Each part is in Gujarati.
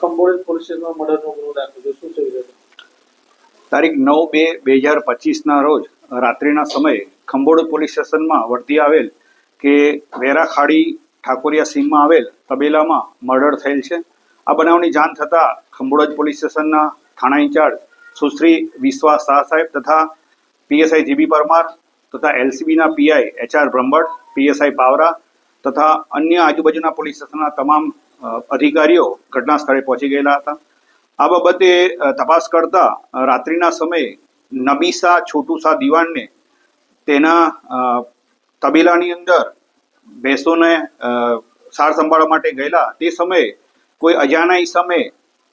ખંભોળી પોલીસ સ્ટેશનમાં મર્ડરનો ગુનો દાખલ થયો શું થઈ તારીખ નવ બે બે હજાર પચીસના રોજ રાત્રિના સમયે ખંભોળ પોલીસ સ્ટેશનમાં વર્તી આવેલ કે વેરાખાડી ઠાકોરિયા સીમમાં આવેલ તબેલામાં મર્ડર થયેલ છે. આ બનાવની જાણ થતાં ખંભોળજ પોલીસ સ્ટેશનના થાણા ઇન્ચાર્જ સુશ્રી વિશ્વાસ શાહ સાહેબ તથા પીએસઆઈ જીબી પરમાર તથા એલસીબીના PI HR Brahmbhatt, PSI Pawara તથા અન્ય આજુબાજુના પોલીસ સ્ટેશનના તમામ અધિકારીઓ ઘટના સ્થળે પહોંચી ગયેલા હતા. આ બાબતે તપાસ કરતા રાત્રિના સમયે નબીસા છોટુસા દિવાનને તેના તબેલાની અંદર ભેંસોને સાર સંભાળવા માટે ગયેલા. તે સમયે કોઈ અજાણાઈ સમયે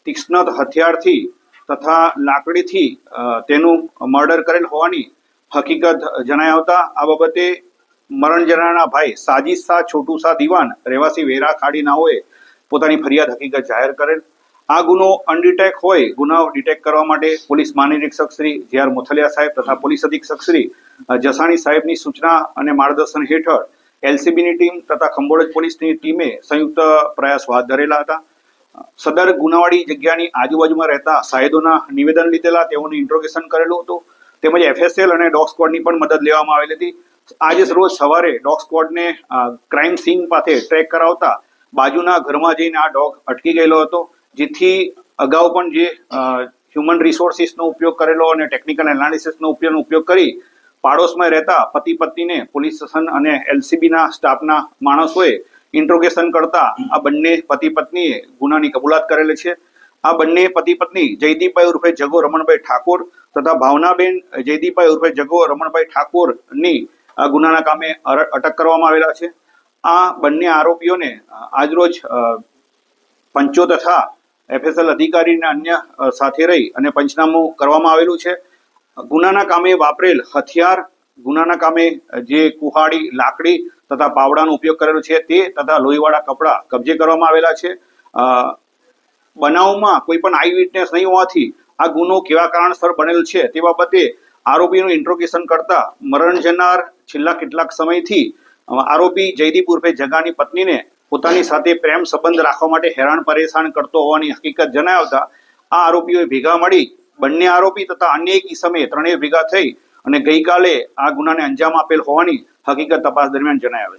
તીક્ષ્ણ હથિયારથી તથા લાકડીથી તેનું મર્ડર કરેલ હોવાની હકીકત જણાઈ આવતા આ બાબતે મરણ જનારના ભાઈ સાજીદ શાહ છોટુ દિવાન રહેવાસી વેરા ખાડી નાઓએ પોતાની ફરિયાદ હકીકત જાહેર કરેલ. આ ગુનો અનડિટેક હોય, ગુનાઓ ડિટેક કરવા માટે પોલીસ મહાનિરીક્ષક શ્રી જે આર મોથલિયા સાહેબ તથા પોલીસ અધિક્ષક શ્રી જસાણી સાહેબની સૂચના અને માર્ગદર્શન હેઠળ એલસીબીની ટીમ તથા ખંભોળજ પોલીસની ટીમે સંયુક્ત પ્રયાસો હાથ ધરેલા હતા. સદર ગુનાવાળી જગ્યાની આજુબાજુમાં રહેતા સાહેદોના નિવેદન લીધેલા, તેઓનું ઇન્ટ્રોગેશન કરેલું હતું. તેમજ એફએસએલ અને ડોગ સ્ક્વોડની પણ મદદ લેવામાં આવેલી હતી. આજે રોજ સવારે ડોગ સ્ક્વોડને ક્રાઇમ સીન પાસે ટ્રેક કરાવતા બાજુના ઘરમાં જઈને આ ડોગ અટકી ગયેલો હતો, જેથી અગાઉ પણ જે હ્યુમન રિસોર્સિસનો ઉપયોગ કરેલો અને ટેકનિકલ એનાલિસિસનો ઉપયોગનો ઉપયોગ કરી પાડોશમાં રહેતા પતિ પત્નીને પોલીસ સ્ટેશન અને એલસીબીના સ્ટાફના માણસોએ ઇન્ટ્રોગેશન કરતા આ બંને પતિ પત્નીએ ગુનાની કબૂલાત કરેલી છે. આ બંને પતિ પત્ની જયદીપભાઈ ઉર્ફે જગો રમણભાઈ ઠાકોર તથા ભાવનાબેન જયદીપભાઈ ઉર્ફે જગો રમણભાઈ ઠાકોરની આ ગુનાના કામે અટક કરવામાં આવેલા છે. આ બંને આરોપીઓને આજરોજ પંચો તથા એફએસએલ અધિકારીના અન્ય સાથે રહી અને પંચનામું કરવામાં આવેલું છે. ગુનાના કામે વાપરેલ હથિયાર, ગુનાના કામે જે કુહાડી, લાકડી તથા પાવડાનો ઉપયોગ કરેલો છે તે તથા લોહીવાળા કપડાં કબજે કરવામાં આવેલા છે. બનાવમાં કોઈ પણ આઈ વિટનેસ નહીં હોવાથી આ ગુનો કેવા કારણસર બનેલ છે તે બાબતે આરોપીનું ઇન્ટ્રોગેશન કરતા મરણ જનાર છેલ્લા કેટલાક સમયથી આરોપી જયદીપ ઉર્ફે જગાની પત્નીને પોતાની સાથે પ્રેમ સંબંધ રાખવા માટે હેરાન પરેશાન કરતો હોવાની હકીકત જણાવતા આ આરોપીઓએ ભેગા મળી બંને આરોપી તથા અન્ય એક સમયે ત્રણેય ભેગા થઈ અને ગઈકાલે આ ગુનાને અંજામ આપેલ હોવાની હકીકત તપાસ દરમિયાન જણાવેલ